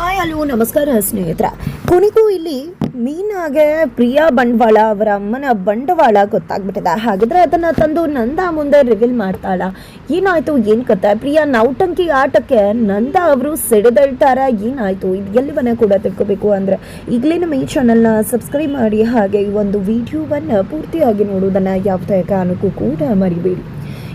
Hi, hello, ನಮಸ್ಕಾರ ಸ್ನೇಹಿತರ. ಕೊನೆಗೂ ಇಲ್ಲಿ ಮೀನಾಗೆ ಪ್ರಿಯಾ ಬಂಡವಾಳ ಅವರ ಅಮ್ಮನ ಬಂಡವಾಳ ಗೊತ್ತಾಗ್ಬಿಟ್ಟಿದೆ. ಹಾಗಾದ್ರೆ ಅದನ್ನ ತಂದು ನಂದ ಮುಂದೆ ರಿವೀಲ್ ಮಾಡ್ತಾಳ. ಏನಾಯ್ತು, ಏನ್ ಕತೆ? ಪ್ರಿಯಾ ನೌಟಂಕಿ ಆಟಕ್ಕೆ ನಂದ ಅವರು ಸಿಡಿದಳ್ತಾರ. ಏನಾಯ್ತು? ಇದು ಎಲ್ಲಿವನ್ನ ಕೂಡ ತಿಳ್ಕೊಬೇಕು ಅಂದ್ರೆ ಈಗಲೇ ನಮ್ಮ ಈ ಚಾನಲ್ನ ಸಬ್ಸ್ಕ್ರೈಬ್ ಮಾಡಿ, ಹಾಗೆ ಈ ಒಂದು ವಿಡಿಯೋವನ್ನ ಪೂರ್ತಿಯಾಗಿ ನೋಡುವುದನ್ನ ಯಾವುದೇ ಕಾರಣಕ್ಕೂ ಕೂಡ ಮರಿಬೇಡಿ.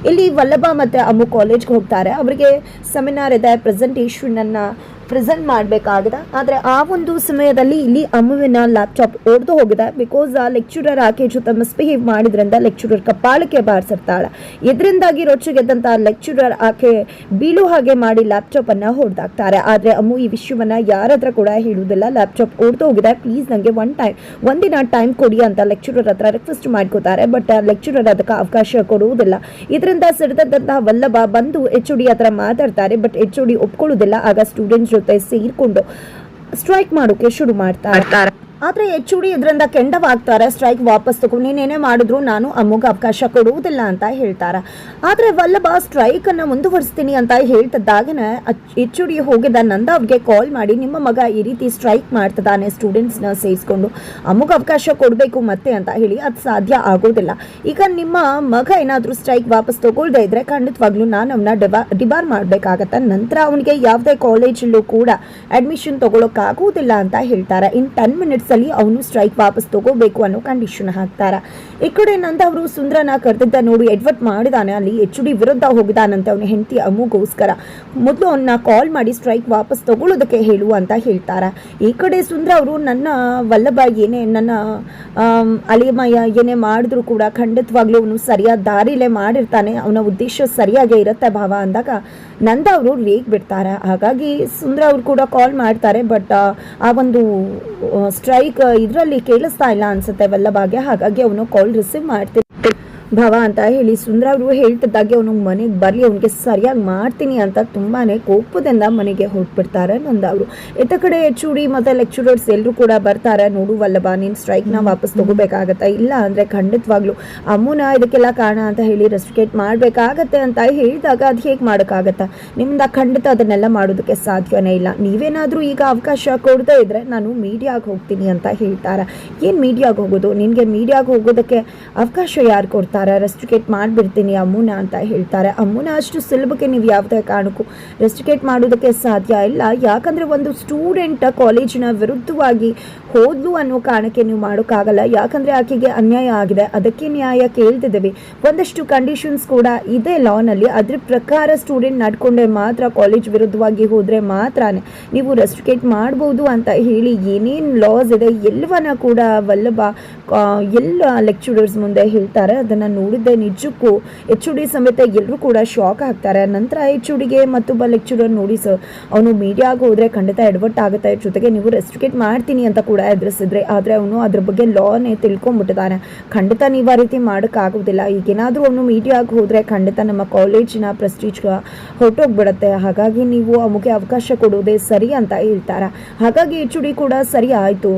ಇಲ್ಲಿ ವಲ್ಲಭ ಮತ್ತು ಅಮ್ಮು ಕಾಲೇಜ್ಗೆ ಹೋಗ್ತಾರೆ. ಅವರಿಗೆ ಸೆಮಿನಾರ್ ಇದೆ ಪ್ರೆಸೆಂಟೇಷನನ್ನು ಪ್ರೆಸೆಂಟ್ ಮಾಡಬೇಕಾಗಿದೆ. ಆದರೆ ಆ ಒಂದು ಸಮಯದಲ್ಲಿ ಇಲ್ಲಿ ಅಮ್ಮುವಿನ ಲ್ಯಾಪ್ಟಾಪ್ ಒಡೆದು ಹೋಗಿದೆ. ಬಿಕಾಸ್ ಆ ಲೆಕ್ಚರರ್ ಆಕೆ ಜೊತೆ ಮಿಸ್ಬಿಹೇವ್ ಮಾಡಿದ್ರಿಂದ ಲೆಕ್ಚರರ್ ಕಪ್ಪಾಳಕ್ಕೆ ಬಾರಿಸಿರ್ತಾಳೆ. ಇದರಿಂದಾಗಿ ರೊಚ್ಚಿಗೆದ್ದಂಥ ಲೆಕ್ಚರರ್ ಆಕೆ ಬೀಳು ಹಾಗೆ ಮಾಡಿ ಲ್ಯಾಪ್ಟಾಪ್ ಅನ್ನ ಹೊಡೆದಾಕ್ತಾರೆ. ಆದರೆ ಅಮ್ಮು ಈ ವಿಷಯವನ್ನ ಯಾರತ್ರ ಕೂಡ ಹೇಳುವುದಿಲ್ಲ. ಲ್ಯಾಪ್ಟಾಪ್ ಒಡೆದು ಹೋಗಿದೆ. ಪ್ಲೀಸ್ ನನಗೆ ಒನ್ ಟೈಮ್ ಒಂದಿನ ಟೈಮ್ ಕೊಡಿ ಅಂತ ಲೆಕ್ಚರರ್ ಹತ್ರ ರಿಕ್ವೆಸ್ಟ್ ಮಾಡ್ಕೋತಾರೆ. ಬಟ್ ಲೆಕ್ಚರರ್ ಅದಕ್ಕೆ ಅವಕಾಶ ಕೊಡುವುದಿಲ್ಲ. ಇದರಿಂದ ಸಿಡಿದಂತಹ ವಲ್ಲಭ ಬಂದು ಎಚ್ ಡಿ ಹತ್ರ ಮಾತಾಡ್ತಾರೆ. ಬಟ್ ಎಚ್ ಡಿ ಒಪ್ಕೊಳ್ಳೋದಿಲ್ಲ ಆಗ ಸ್ಟೂಡೆಂಟ್ಸ್ ಜೊತೆ ಸೇರ್ಕೊಂಡು ಸ್ಟ್ರೈಕ್ ಮಾಡೋಕೆ ಶುರು ಮಾಡ್ತಾರೆ. ಆದ್ರೆ ಎಚ್ ಡಿ ಇದರಿಂದ ಕೆಂಡವಾಗ್ತಾರೆ ಸ್ಟ್ರೈಕ್ ವಾಪಸ್ ತಗೊಂಡು ನೀನೇನೇ ಮಾಡಿದ್ರು ನಾನು ಅಮ್ಮಗ ಅವಕಾಶ ಕೊಡುವುದಿಲ್ಲ ಅಂತ ಹೇಳ್ತಾರೆ. ಆದ್ರೆ ವಲ್ಲಭ ಸ್ಟ್ರೈಕ್ ಅನ್ನ ಮುಂದುವರಿಸ್ತೀನಿ ಅಂತ ಹೇಳ್ತಿದ್ದಾಗನೇ ಎಚ್ ಡಿ ಹೋಗಿದ್ದ ನಂದ ಅವ್ರಿಗೆ ಕಾಲ್ ಮಾಡಿ, ನಿಮ್ಮ ಮಗ ಈ ರೀತಿ ಸ್ಟ್ರೈಕ್ ಮಾಡ್ತಿದ್ದಾನೆ ಸ್ಟೂಡೆಂಟ್ಸ್ನ ಸೇರಿಸ್ಕೊಂಡು ಅಮ್ಮಗ ಅವಕಾಶ ಕೊಡಬೇಕು ಮತ್ತೆ ಅಂತ ಹೇಳಿ ಅದು ಸಾಧ್ಯ ಆಗೋದಿಲ್ಲ. ಈಗ ನಿಮ್ಮ ಮಗ ಏನಾದರೂ ಸ್ಟ್ರೈಕ್ ವಾಪಸ್ ತಗೊಳ್ದೆ ಇದ್ರೆ ಖಂಡಿತವಾಗ್ಲೂ ನಾನು ಅವನ್ನ ಡಿಬಾ ಡಿಬಾರ್ ಮಾಡ್ಬೇಕಾಗತ್ತೆ. ನಂತರ ಅವನಿಗೆ ಯಾವುದೇ ಕಾಲೇಜಲ್ಲೂ ಕೂಡ ಅಡ್ಮಿಷನ್ ತೊಗೊಳೋಕ್ಕಾಗುವುದಿಲ್ಲ ಅಂತ ಹೇಳ್ತಾರೆ. ಇನ್ ಟೆನ್ ಮಿನಿಟ್ಸ್ ಅಲ್ಲಿ ಅವನು ಸ್ಟ್ರೈಕ್ ವಾಪಸ್ ತಗೋಬೇಕು ಅನ್ನೋ ಕಂಡೀಷನ್ ಹಾಕ್ತಾರ? ಈ ಕಡೆ ನಂದ ಅವರು ಸುಂದರನ ಕರೆದಿದ್ದ ನೋಡಿ ಎಡ್ವರ್ಟ್ ಮಾಡಿದಾನೆ, ಅಲ್ಲಿ ಎಚ್ ಡಿ ವಿರುದ್ಧ ಹೋಗಿದಾನಂತೆ ಅವನ ಹೆಂಡತಿ ಅಮ್ಮಗೋಸ್ಕರ ಮೊದಲು ಅವನ್ನ ಕಾಲ್ ಮಾಡಿ ಸ್ಟ್ರೈಕ್ ವಾಪಸ್ ತಗೊಳ್ಳೋದಕ್ಕೆ ಹೇಳು ಅಂತ ಹೇಳ್ತಾರ? ಈ ಕಡೆ ಸುಂದರ ಅವರು, ನನ್ನ ವಲ್ಲಭ ಏನೇ, ನನ್ನ ಅಲೆಮಯ ಏನೇ ಮಾಡಿದ್ರು ಕೂಡ ಖಂಡಿತವಾಗ್ಲೂ ಅವನು ಸರಿಯಾದ ದಾರಿಲೇ ಮಾಡಿರ್ತಾನೆ, ಅವನ ಉದ್ದೇಶ ಸರಿಯಾಗೇ ಇರುತ್ತೆ ಭಾವ ಅಂದಾಗ ನಂದ ಅವರು ರೇಗ್ ಬಿಡ್ತಾರೆ? ಹಾಗಾಗಿ ಸುಂದರ ಅವ್ರು ಕೂಡ ಕಾಲ್ ಮಾಡ್ತಾರೆ ಬಟ್ ಆ ಒಂದು ಸ್ಟ್ರೈಕ್ ಇದರಲ್ಲಿ ಕೇಳಿಸ್ತಾ ಇಲ್ಲ ಅನ್ಸುತ್ತೆ ವಲ್ಲಭಾಗೆ ಹಾಗಾಗಿ ಅವನು ಕಾಲ್ ರಿಸೀವ್ ಮಾಡ್ತಿರ್ತಾರೆ ಭವ ಅಂತ ಹೇಳಿ ಸುಂದ್ರ ಅವರು ಹೇಳ್ತಿದ್ದಾಗೆ ಅವನು ಮನೆಗೆ ಬರಲಿ, ಅವನಿಗೆ ಸರಿಯಾಗಿ ಮಾಡ್ತೀನಿ ಅಂತ ತುಂಬಾನೇ ಕೋಪದಿಂದ ಮನೆಗೆ ಹೊರಟ್ಬಿಡ್ತಾರೆ ನಂದ ಅವರು. ಇತ್ತ ಕಡೆ ಎಚ್ ಡಿ ಮತ್ತೆ ಲೆಕ್ಚರರ್ಸ್ ಎಲ್ಲರೂ ಕೂಡ ಬರ್ತಾರೆ, ನೋಡು ವಲ್ಲಭ, ನೀನು ಸ್ಟ್ರೈಕ್ನ ವಾಪಸ್ ತಗೋಬೇಕಾಗತ್ತಾ? ಇಲ್ಲ ಅಂದ್ರೆ ಖಂಡಿತವಾಗ್ಲೂ ಅಮ್ಮನ ಇದಕ್ಕೆಲ್ಲ ಕಾರಣ ಅಂತ ಹೇಳಿ ರೆಸ್ಟ್ರಿಕೇಟ್ ಮಾಡಬೇಕಾಗತ್ತೆ ಅಂತ ಹೇಳಿದಾಗ ಅದು ಹೇಗೆ ಮಾಡೋಕ್ಕಾಗತ್ತಾ? ನಿಮ್ಮಿಂದ ಖಂಡಿತ ಅದನ್ನೆಲ್ಲ ಮಾಡೋದಕ್ಕೆ ಸಾಧ್ಯನೇ ಇಲ್ಲ. ನೀವೇನಾದರೂ ಈಗ ಅವಕಾಶ ಕೊಡದೇ ಇದ್ರೆ ನಾನು ಮೀಡಿಯಾಗೆ ಹೋಗ್ತೀನಿ ಅಂತ ಹೇಳ್ತಾರೆ. ಏನು ಮೀಡಿಯಾಗೆ ಹೋಗೋದು? ನಿನಗೆ ಮೀಡಿಯಾಗೆ ಹೋಗೋದಕ್ಕೆ ಅವಕಾಶ ಯಾರು ಕೊಡ್ತಾರೆ? ರೆಸ್ಟ್ರಿಕೇಟ್ ಮಾಡಿಬಿಡ್ತೀನಿ ಅಮ್ಮನ ಅಂತ ಹೇಳ್ತಾರೆ. ಅಮ್ಮನ ಅಷ್ಟು ಸುಲಭಕ್ಕೆ ನೀವು ಯಾವುದೇ ಕಾರಣಕ್ಕೂ ರೆಸ್ಟ್ರಿಕೇಟ್ ಮಾಡೋದಕ್ಕೆ ಸಾಧ್ಯ ಇಲ್ಲ. ಯಾಕಂದರೆ ಒಂದು ಸ್ಟೂಡೆಂಟ್ ಕಾಲೇಜಿನ ವಿರುದ್ಧವಾಗಿ ಹೋದ್ಲು ಅನ್ನೋ ಕಾರಣಕ್ಕೆ ನೀವು ಮಾಡೋಕ್ಕಾಗಲ್ಲ. ಯಾಕಂದರೆ ಆಕೆಗೆ ಅನ್ಯಾಯ ಆಗಿದೆ. ಅದಕ್ಕೆ ನ್ಯಾಯ ಕೇಳ್ತಿದ್ದೀವಿ. ಒಂದಷ್ಟು ಕಂಡೀಷನ್ಸ್ ಕೂಡ ಇದೆ ಲಾನಲ್ಲಿ ಅದ್ರ ಪ್ರಕಾರ ಸ್ಟೂಡೆಂಟ್ ನಡ್ಕೊಂಡೆ ಮಾತ್ರ ಕಾಲೇಜ್ ವಿರುದ್ಧವಾಗಿ ಹೋದರೆ ಮಾತ್ರನೇ ನೀವು ರೆಸ್ಟ್ರಿಕೇಟ್ ಮಾಡ್ಬೋದು ಅಂತ ಹೇಳಿ ಏನೇನು ಲಾಸ್ ಇದೆ ಎಲ್ಲವನ್ನ ಕೂಡ ವಲ್ಲಭ ಎಲ್ಲ ಲೆಕ್ಚರರ್ಸ್ ಮುಂದೆ ಹೇಳ್ತಾರೆ. ಅದನ್ನು ನೋಡಿದ್ದೆ ನಿಜಕ್ಕೂ ಎಚ್ ಡಿ ಸಮೇತ ಎಲ್ಲರೂ ಕೂಡ ಶಾಕ್ ಆಗ್ತಾರೆ. ನಂತರ ಎಚ್ ಡಿಗೆ ಮತ್ತೊಬ್ಬ ಲೆಕ್ಚರರ್ ನೋಡಿ, ಸರ್, ಅವನು ಮೀಡಿಯಾಗೆ ಹೋದರೆ ಖಂಡಿತ ಎಡ್ವರ್ಟ್ ಆಗುತ್ತೆ. ಜೊತೆಗೆ ನೀವು ರೆಸ್ಟ್ರಿಕೇಟ್ ಮಾಡ್ತೀನಿ ಅಂತ ಕೂಡ ಎದುರಿಸಿದ್ರೆ, ಆದರೆ ಅವನು ಅದ್ರ ಬಗ್ಗೆ ಲಾನೇ ತಿಳ್ಕೊಂಡ್ಬಿಟ್ಟಿದ್ದಾನೆ ಖಂಡಿತ ನೀವು ಆ ರೀತಿ ಮಾಡೋಕ್ಕಾಗೋದಿಲ್ಲ ಈಗೇನಾದರೂ ಅವನು ಮೀಡಿಯಾಗೆ ಹೋದರೆ ಖಂಡಿತ ನಮ್ಮ ಕಾಲೇಜಿನ ಪ್ರೆಸ್ಟೀಜ್ ಹೊರಟೋಗ್ಬಿಡುತ್ತೆ. ಹಾಗಾಗಿ ನೀವು ಅವಕ್ಕೆ ಅವಕಾಶ ಕೊಡೋದೇ ಸರಿ ಅಂತ ಹೇಳ್ತಾರೆ? ಹಾಗಾಗಿ ಎಚ್ ಡಿ ಕೂಡ ಸರಿ ಆಯಿತು.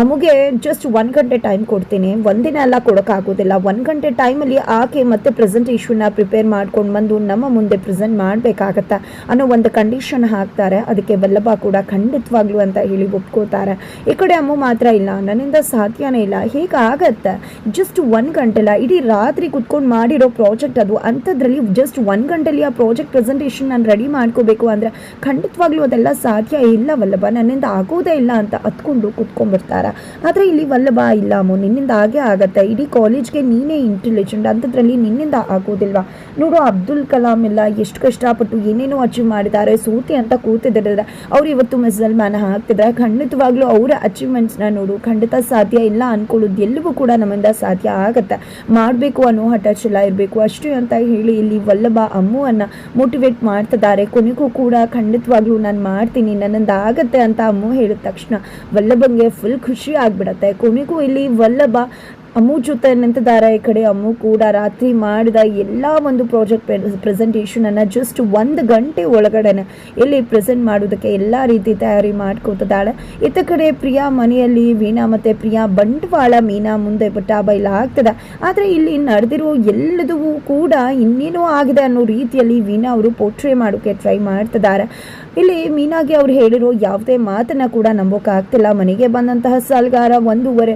ಅಮ್ಮಗೆ ಜಸ್ಟ್ ಒಂದು ಗಂಟೆ ಟೈಮ್ ಕೊಡ್ತೀನಿ. ಒಂದಿನ ಎಲ್ಲ ಕೊಡೋಕ್ಕಾಗೋದಿಲ್ಲ ಒಂದು ಗಂಟೆ ಟೈಮಲ್ಲಿ ಆಕೆ ಮತ್ತೆ ಪ್ರೆಸೆಂಟೇಷನ್ನ ಪ್ರಿಪೇರ್ ಮಾಡ್ಕೊಂಡು ಬಂದು ನಮ್ಮ ಮುಂದೆ ಪ್ರೆಸೆಂಟ್ ಮಾಡಬೇಕಾಗತ್ತಾ ಅನ್ನೋ ಒಂದು ಕಂಡೀಷನ್ ಹಾಕ್ತಾರೆ. ಅದಕ್ಕೆ ವಲ್ಲಭ ಕೂಡ ಖಂಡಿತವಾಗ್ಲೂ ಅಂತ ಹೇಳಿ ಒಪ್ಕೋತಾರೆ. ಈ ಕಡೆ ಅಮ್ಮ ಮಾತ್ರ ಇಲ್ಲ. ನನ್ನಿಂದ ಸಾಧ್ಯನೇ ಇಲ್ಲ. ಹೇಗಾಗತ್ತೆ ಜಸ್ಟ್ ಒಂದು ಗಂಟೆಲ್ಲ ಇಡೀ ರಾತ್ರಿ ಕುತ್ಕೊಂಡು ಮಾಡಿರೋ ಪ್ರಾಜೆಕ್ಟ್ ಅದು. ಅಂಥದ್ರಲ್ಲಿ ಜಸ್ಟ್ ಒಂದು ಗಂಟೆಲಿ ಆ ಪ್ರಾಜೆಕ್ಟ್ ಪ್ರೆಸೆಂಟೇಷನ್ ನಾನು ರೆಡಿ ಮಾಡ್ಕೋಬೇಕು ಅಂದರೆ ಖಂಡಿತವಾಗ್ಲೂ ಅದೆಲ್ಲ ಸಾಧ್ಯ ಇಲ್ಲ ವಲ್ಲಭ. ನನ್ನಿಂದ ಆಗೋದೇ ಇಲ್ಲ ಅಂತ ಹತ್ಕೊಂಡು ಕುತ್ಕೊಂಡ್ಬಿಡ್ತಾರೆ ಆದರೆ ಇಲ್ಲಿ ವಲ್ಲಭ ಇಲ್ಲ ಅಮ್ಮು ನಿನ್ನಿಂದ ಹಾಗೆ ಆಗತ್ತೆ. ಇಡೀ ಕಾಲೇಜ್ಗೆ ನೀನೇ ಇಂಟೆಲಿಜೆಂಟ್ ಅಂಥದ್ರಲ್ಲಿ ನಿನ್ನಿಂದ ಆಗೋದಿಲ್ವಾ? ನೋಡು, ಅಬ್ದುಲ್ ಕಲಾಂ ಎಲ್ಲ ಎಷ್ಟು ಕಷ್ಟಪಟ್ಟು ಏನೇನೋ ಅಚೀವ್ ಮಾಡಿದ್ದಾರೆ. ಸೂತಿ ಅಂತ ಕೂತಿದ್ದಾರೆ. ಅವ್ರು ಇವತ್ತು ಮಿಸಲ್ ಮ್ಯಾನ್ ಹಾಕ್ತಿದ್ದಾರೆ ಖಂಡಿತವಾಗ್ಲೂ ಅವರ ಅಚೀವ್ಮೆಂಟ್ಸ್ನ ನೋಡು. ಖಂಡಿತ ಸಾಧ್ಯ ಇಲ್ಲ ಅನ್ಕೊಳ್ಳೋದು. ಎಲ್ಲವೂ ಕೂಡ ನಮ್ಮಿಂದ ಸಾಧ್ಯ ಆಗತ್ತೆ. ಮಾಡಬೇಕು ಅನ್ನೋ ಹಠ ಇರಬೇಕು. ಅಷ್ಟೇ ಅಂತ ಹೇಳಿ ಇಲ್ಲಿ ವಲ್ಲಭ ಅಮ್ಮುವನ್ನು ಮೋಟಿವೇಟ್ ಮಾಡ್ತಿದ್ದಾರೆ. ಕೊನೆಗೂ ಕೂಡ ಖಂಡಿತವಾಗ್ಲೂ ನಾನು ಮಾಡ್ತೀನಿ. ನನ್ನಿಂದ ಆಗತ್ತೆ ಅಂತ ಅಮ್ಮು ಹೇಳಿದ ತಕ್ಷಣ ವಲ್ಲಭಂಗೆ ಫುಲ್ ಖುಷಿ ಆಗ್ಬಿಡತ್ತೆ. ಕೊನೆಗೂ ಇಲ್ಲಿ ವಲ್ಲಭ ಅಮ್ಮು ಜೊತೆ ನಿಂತಿದ್ದಾರೆ. ಈ ಕಡೆ ಅಮ್ಮು ಕೂಡ ರಾತ್ರಿ ಮಾಡಿದ ಎಲ್ಲ ಒಂದು ಪ್ರಾಜೆಕ್ಟ್ ಪ್ರೆಸೆಂಟೇಷನನ್ನು ಜಸ್ಟ್ ಒಂದು ಗಂಟೆ ಒಳಗಡೆನೆ ಇಲ್ಲಿ ಪ್ರೆಸೆಂಟ್ ಮಾಡೋದಕ್ಕೆ ಎಲ್ಲ ರೀತಿ ತಯಾರಿ ಮಾಡ್ಕೊತಿದ್ದಾಳೆ. ಇತ್ತ ಕಡೆ ಪ್ರಿಯಾ ಮನೆಯಲ್ಲಿ ವೀಣಾ ಮತ್ತು ಪ್ರಿಯಾ ಬಂಡವಾಳ ಮೀನಾ ಮುಂದೆ ಪಟ್ಟ ಬೈಲ ಆಗ್ತದೆ ಆದರೆ ಇಲ್ಲಿ ನಡೆದಿರೋ ಎಲ್ಲದೂ ಕೂಡ ಇನ್ನೇನೋ ಆಗಿದೆ ಅನ್ನೋ ರೀತಿಯಲ್ಲಿ ವೀಣಾ ಅವರು ಪೋಟ್ರೆ ಮಾಡೋಕ್ಕೆ ಟ್ರೈ ಮಾಡ್ತಿದ್ದಾರೆ. ಇಲ್ಲಿ ಮೀನಾಗೆ ಅವ್ರು ಹೇಳಿರೋ ಯಾವುದೇ ಮಾತನ್ನ ಕೂಡ ನಂಬೋಕ್ಕಾಗ್ತಿಲ್ಲ ಮನೆಗೆ ಬಂದಂತಹ ಸಾಲಗಾರ ಒಂದೂವರೆ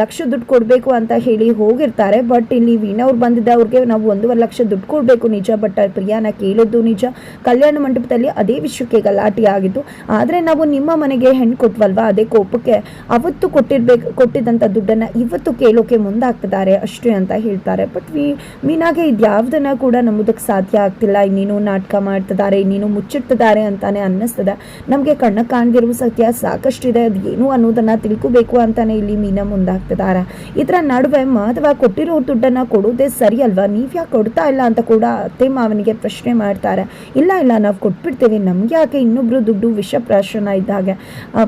ಲಕ್ಷ ದುಡ್ಡು ಕೊಡಬೇಕು ಅಂತ ಹೇಳಿ ಹೋಗಿರ್ತಾರೆ. ಬಟ್ ಇಲ್ಲಿ ವೀಣಾ ಅವ್ರು ಬಂದಿದ್ದ ಅವ್ರಿಗೆ ನಾವು ಒಂದೂವರೆ ಲಕ್ಷ ದುಡ್ಡು ಕೊಡಬೇಕು ನಿಜ. ಬಟ್ ಪ್ರಿಯಾನ ಕೇಳಿದ್ದು ನಿಜ. ಕಲ್ಯಾಣ ಮಂಟಪದಲ್ಲಿ ಅದೇ ವಿಷಯಕ್ಕೆ ಗಲಾಟೆ ಆಗಿತ್ತು. ಆದರೆ ನಾವು ನಿಮ್ಮ ಮನೆಗೆ ಹೆಣ್ಣು ಕೊಟ್ವಲ್ವಾ? ಅದೇ ಕೋಪಕ್ಕೆ ಅವತ್ತು ಕೊಟ್ಟಿರ್ಬೇಕು ಕೊಟ್ಟಿದ್ದಂಥ ದುಡ್ಡನ್ನು ಇವತ್ತು ಕೇಳೋಕೆ ಮುಂದಾಗ್ತಿದ್ದಾರೆ ಅಷ್ಟೇ ಅಂತ ಹೇಳ್ತಾರೆ. ಬಟ್ ವಿ ಮೀನಾಗೆ ಇದ್ಯಾವುದನ್ನು ಕೂಡ ನಂಬೋದಕ್ಕೆ ಸಾಧ್ಯ ಆಗ್ತಿಲ್ಲ. ಇನ್ನೇನು ನಾಟಕ ಮಾಡ್ತಿದ್ದಾರೆ, ಇನ್ನೇನು ಮುಚ್ಚಿಡ್ತಿದ್ದಾರೆ ಅಂತಾನೆ ಅನ್ನಿಸ್ತದೆ. ನಮಗೆ ಕಣ್ಣ ಕಾಣದಿರುವ ಸತ್ಯ ಸಾಕಷ್ಟಿದೆ. ಅದು ಏನು ಅನ್ನೋದನ್ನು ತಿಳ್ಕೋಬೇಕು ಅಂತಾನೆ ಇಲ್ಲಿ ಮೀನಾ ಮುಂದಾಗ್ತಿದ್ದಾರೆ. ಇದರ ನಡುವೆ ಮಾಧವ ಕೊಟ್ಟಿರೋ ದುಡ್ಡನ್ನು ಕೊಡೋದೇ ಸರಿ ಅಲ್ವಾ? ನೀವು ಯಾಕೆ ಕೊಡ್ತಾ ಇಲ್ಲ ಅಂತ ಕೂಡ ಅತ್ತೆ ಮಾವನಿಗೆ ಪ್ರಶ್ನೆ ಮಾಡ್ತಾರೆ. ಇಲ್ಲ ಇಲ್ಲ, ನಾವು ಕೊಟ್ಬಿಡ್ತೀವಿ. ನಮ್ಗೆ ಯಾಕೆ ಇನ್ನೊಬ್ರು ದುಡ್ಡು ವಿಷ ಪ್ರಾಶನ ಇದ್ದಾಗೆ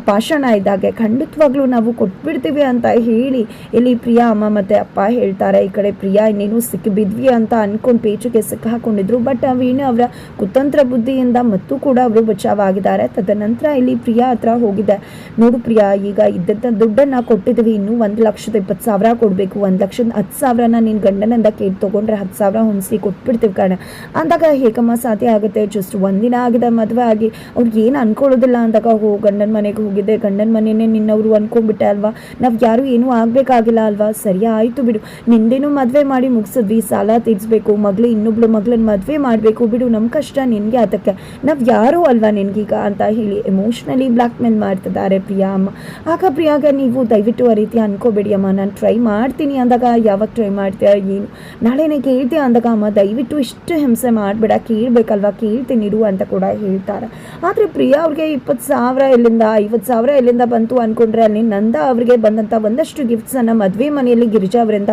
ಪಾಷಾಣ ಇದ್ದಾಗೆ? ಖಂಡಿತವಾಗ್ಲೂ ನಾವು ಕೊಟ್ಬಿಡ್ತೀವಿ ಅಂತ ಹೇಳಿ ಇಲ್ಲಿ ಪ್ರಿಯಾ, ಅಮ್ಮ ಮತ್ತೆ ಅಪ್ಪ ಹೇಳ್ತಾರೆ. ಈ ಕಡೆ ಪ್ರಿಯಾ, ಇನ್ನೇನು ಸಿಕ್ಕಿಬಿದ್ವಿ ಅಂತ ಅನ್ಕೊಂಡು ಪೇಚಿಗೆ ಸಿಕ್ಕಾಕೊಂಡಿದ್ರು ಬಟ್ ವೀಣು ಅವರ ಕುತಂತ್ರ ಬುದ್ಧಿಯಿಂದ ಮತ್ತು ಕೂಡ ಅವರು ಬಚಾವಾಗಿದ್ದಾರೆ. ತದನಂತರ ಇಲ್ಲಿ ಪ್ರಿಯಾ ಹತ್ರ ಹೋಗಿದೆ. ನೋಡು ಪ್ರಿಯಾ, ಈಗ ಇದ್ದಂಥ ದುಡ್ಡನ್ನ ಕೊಟ್ಟಿದ್ವಿ ಇನ್ನೂ ಒಂದು ಲಕ್ಷದ ಇಪ್ಪತ್ತು ಸಾವಿರ ಕೊಡಬೇಕು, ಒಂದು ಲಕ್ಷದ ಹತ್ತು ಸಾವಿರನ ನಿನ್ನ ಗಂಡನಿಂದ ಕೇಳಿ ತೊಗೊಂಡ್ರೆ ಹತ್ತು ಸಾವಿರ ಹೊಂದಿಸಿ ಕೊಟ್ಬಿಡ್ತೀವಿ ಕಣ. ಅಂದಾಗ ಹೇಗಮ್ಮ ಸಾಧ್ಯ ಆಗುತ್ತೆ? ಜಸ್ಟ್ ಒಂದಿನ ಆಗಿದೆ ಮದುವೆ ಆಗಿ ಅವ್ರಿಗೆ ಏನು ಅನ್ಕೊಳ್ಳೋದಿಲ್ಲ ಅಂದಾಗ, ಹೋ, ಗಂಡನ ಮನೆಗೆ ಹೋಗಿದ್ದೆ, ಗಂಡನ ಮನೆಯೇ ನಿನ್ನವರು ಅನ್ಕೊಂಡ್ಬಿಟ್ಟೆ ಅಲ್ವಾ? ನಾವು ಯಾರು ಏನೂ ಆಗಬೇಕಾಗಿಲ್ಲ ಅಲ್ವಾ? ಸರಿ ಆಯಿತು ಬಿಡು. ನಿಂದೇನು ಮದುವೆ ಮಾಡಿ ಮುಗಿಸಿದ್ವಿ, ಸಾಲ ತೀರಿಸ್ಬೇಕು, ಮಗಳು ಇನ್ನೊಬ್ಳು ಮಗಳನ್ನ ಮದುವೆ ಮಾಡಬೇಕು, ಬಿಡು. ನಮ್ಮ ಕಷ್ಟ ನಿನಗೆ ಅದಕ್ಕೆ. ನಾವು ಯಾರೂ ಅಲ್ವಾ ನಿನಗೀಗ? ಅಂತ ಹೇಳಿ ಎಮೋಷ್ನಲಿ ಬ್ಲ್ಯಾಕ್ ಮೇಲ್ ಮಾಡ್ತಿದ್ದಾರೆ ಪ್ರಿಯಾ ಅಮ್ಮ. ಆಗ ಪ್ರಿಯಾಗ, ನೀವು ದಯವಿಟ್ಟು ಆ ರೀತಿ ಅನ್ಕೋಬೇಡಿ ಅಮ್ಮ. ನಾನು ಟ್ರೈ ಮಾಡ್ತೀನಿ ಅಂದಾಗ, ಯಾವಾಗ ಟ್ರೈ ಮಾಡ್ತೀಯ, ಏನು? ನಾಳೆನೇ ಕೇಳ್ತೀಯ ಅಂದಾಗ, ಅಮ್ಮ, ದಯವಿಟ್ಟು ಇಷ್ಟು ಹಿಂಸೆ ಮಾಡಬೇಡ, ಕೇಳಬೇಕಲ್ವಾ, ಕೇಳ್ತೀನಿ, ಇರು ಅಂತ ಕೂಡ ಹೇಳ್ತಾರೆ. ಆದರೆ ಪ್ರಿಯಾ ಅವ್ರಿಗೆ ಇಪ್ಪತ್ತು ಸಾವಿರ ಎಲ್ಲಿಂದ, ಐವತ್ತು ಸಾವಿರ ಎಲ್ಲಿಂದ ಬಂತು ಅಂದ್ಕೊಂಡ್ರೆ ಅಲ್ಲಿ ನಂದ ಅವರಿಗೆ ಬಂದಂಥ ಒಂದಷ್ಟು ಗಿಫ್ಟ್ಸನ್ನು ಮದುವೆ ಮನೆಯಲ್ಲಿ ಗಿರಿಜಾ ಅವರಿಂದ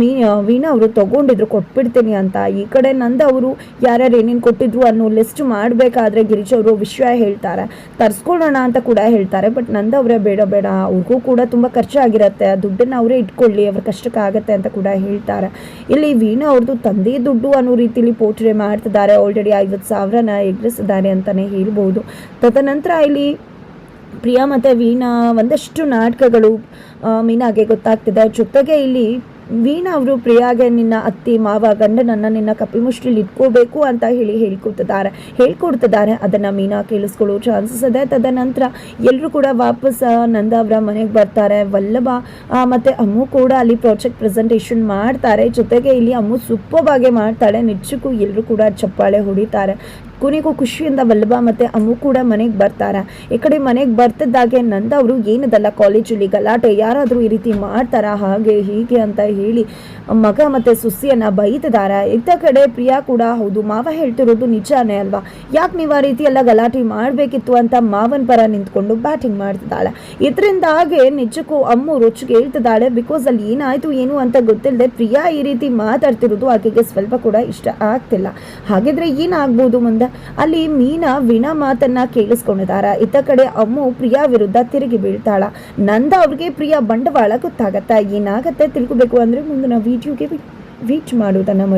ಮೀ ವೀಣಾ ಅವರು ತೊಗೊಂಡಿದ್ರು, ಕೊಟ್ಬಿಡ್ತೀನಿ ಅಂತ. ಈ ಕಡೆ ನಂದ ಅವರು ಯಾರ್ಯಾರು ಏನೇನು ಕೊಟ್ಟಿದ್ರು ಅನ್ನೋ ಲಿಸ್ಟ್ ಮಾಡಬೇಕಾದ್ರೆ ಗಿರಿಜಾ ಅವರು ವಿಷಯ ಹೇಳ್ತಾರೆ. ತರಿಸ್ಕೊಳ್ಳೋಣ ಅಂತ ಕೂಡ ಹೇಳ್ತಾರೆ ಬಟ್ ನಂದ ಅವರೇ, ಬೇಡ ಬೇಡ, ಅವ್ರಿಗೂ ಕೂಡ ತುಂಬ ಖರ್ಚಾಗಿರುತ್ತೆ ಆ ದುಡ್ಡನ್ನು ಅವರೇ ಇಟ್ಕೊಳ್ಳಿ, ಅವ್ರ ಕಷ್ಟಕ್ಕಾಗತ್ತೆ ಅಂತ ಕೂಡ ಹೇಳ್ತಾರೆ. ಇಲ್ಲಿ ವೀಣಾ ಅವ್ರದ್ದು ತಂದೆ ದುಡ್ಡು ಅನ್ನೋ ರೀತಿಲಿ ಪೋಟ್ರೆ ಮಾಡ್ತಿದ್ದಾರೆ. ಆಲ್ರೆಡಿ ಐವತ್ತು ಸಾವಿರನ ಎಗ್ರಿಸಿದ್ದಾರೆ ಅಂತಲೇ ಹೇಳ್ಬೋದು. ತದನಂತರ ಇಲ್ಲಿ ಪ್ರಿಯಾ ಮತ್ತು ವೀಣಾ ಒಂದಷ್ಟು ನಾಟಕಗಳು ಮೀನಾಗೆ ಗೊತ್ತಾಗ್ತಿದೆ. ಜೊತೆಗೆ ಇಲ್ಲಿ ವೀಣಾ ಅವರು, ಪ್ರಿಯಾಗೆ ನಿನ್ನ ಅತ್ತಿ, ಮಾವ, ಗಂಡನನ್ನು ನಿನ್ನ ಕಪಿಮುಷ್ಟಿಲಿ ಇಟ್ಕೋಬೇಕು ಅಂತ ಹೇಳಿ ಹೇಳ್ಕೊತಿದ್ದಾರೆ ಹೇಳ್ಕೊಡ್ತಿದ್ದಾರೆ. ಅದನ್ನು ಮೀನಾ ಕೇಳಿಸ್ಕೊಳ್ಳೋ ಚಾನ್ಸಸ್ ಇದೆ. ತದನಂತರ ಎಲ್ಲರೂ ಕೂಡ ವಾಪಸ್ ನಂದ ಅವರ ಮನೆಗೆ ಬರ್ತಾರೆ. ವಲ್ಲಭ ಮತ್ತು ಮತ್ತೆ ಅಮ್ಮು ಕೂಡ ಅಲ್ಲಿ ಪ್ರಾಜೆಕ್ಟ್ ಪ್ರೆಸೆಂಟೇಷನ್ ಮಾಡ್ತಾರೆ. ಜೊತೆಗೆ ಇಲ್ಲಿ ಅಮ್ಮು ಸೂಪರ್ಬಾಗೆ ಮಾಡ್ತಾಳೆ. ನಿಜಕ್ಕೂ ಎಲ್ಲರೂ ಕೂಡ ಚಪ್ಪಾಳೆ ಹೊಡಿತಾರೆ. ಕೊನೆಗೂ ಖುಷಿಯಿಂದ ವಲ್ಲಭ ಮತ್ತು ಅಮ್ಮು ಕೂಡ ಮನೆಗೆ ಬರ್ತಾರೆ? ಈ ಕಡೆ ಮನೆಗೆ ಬರ್ತಿದ್ದಾಗೆ ನಂದ ಅವರು ಏನದಲ್ಲ ಕಾಲೇಜಲ್ಲಿ ಗಲಾಟೆ, ಯಾರಾದರೂ ಈ ರೀತಿ ಮಾಡ್ತಾರ? ಹಾಗೆ, ಹೀಗೆ ಅಂತ ಹೇಳಿ ಮಗ ಮತ್ತು ಸುಸ್ಸಿಯನ್ನು ಬೈತಿದ್ದಾರೆ ಇದ್ದ ಕಡೆ ಪ್ರಿಯಾ ಕೂಡ ಹೌದು, ಮಾವ ಹೇಳ್ತಿರೋದು ನಿಜಾನೇ ಅಲ್ವಾ? ಯಾಕೆ ನೀವು ಆ ರೀತಿ ಎಲ್ಲ ಗಲಾಟೆ ಮಾಡಬೇಕಿತ್ತು ಅಂತ ಮಾವನ ಪರ ನಿಂತ್ಕೊಂಡು ಬ್ಯಾಟಿಂಗ್ ಮಾಡ್ತಿದ್ದಾಳೆ. ಇದರಿಂದಾಗೆ ನಿಜಕ್ಕೂ ಅಮ್ಮು ರುಚಿಗೆ ಹೇಳ್ತಿದ್ದಾಳೆ ಬಿಕಾಸ್ ಅಲ್ಲಿ ಏನಾಯಿತು, ಏನು ಅಂತ ಗೊತ್ತಿಲ್ಲದೆ ಪ್ರಿಯಾ ಈ ರೀತಿ ಮಾತಾಡ್ತಿರೋದು ಆಕೆಗೆ ಸ್ವಲ್ಪ ಕೂಡ ಇಷ್ಟ ಆಗ್ತಿಲ್ಲ. ಹಾಗಿದ್ರೆ ಏನಾಗ್ಬೋದು ಮುಂದೆ? ಅಲ್ಲಿ ಮೀನಾ ವೀಣಾ ಮಾತನ್ನ ಕೇಳಿಸ್ಕೊಂಡಿದಾರ ಇತ್ತ ಕಡೆ ಅಮ್ಮು ಪ್ರಿಯಾ ವಿರುದ್ಧ ತಿರುಗಿ ಬೀಳ್ತಾಳ. ನಂದ ಅವ್ರಿಗೆ ಪ್ರಿಯಾ ಬಂಡವಾಳ ಗೊತ್ತಾಗತ್ತ? ಏನಾಗತ್ತೆ ತಿಳ್ಕೊಬೇಕು ಅಂದ್ರೆ ಮುಂದಿನ ವಿಡಿಯೋಗೆ ವೀಚ್ ಮಾಡೋದನ್ನ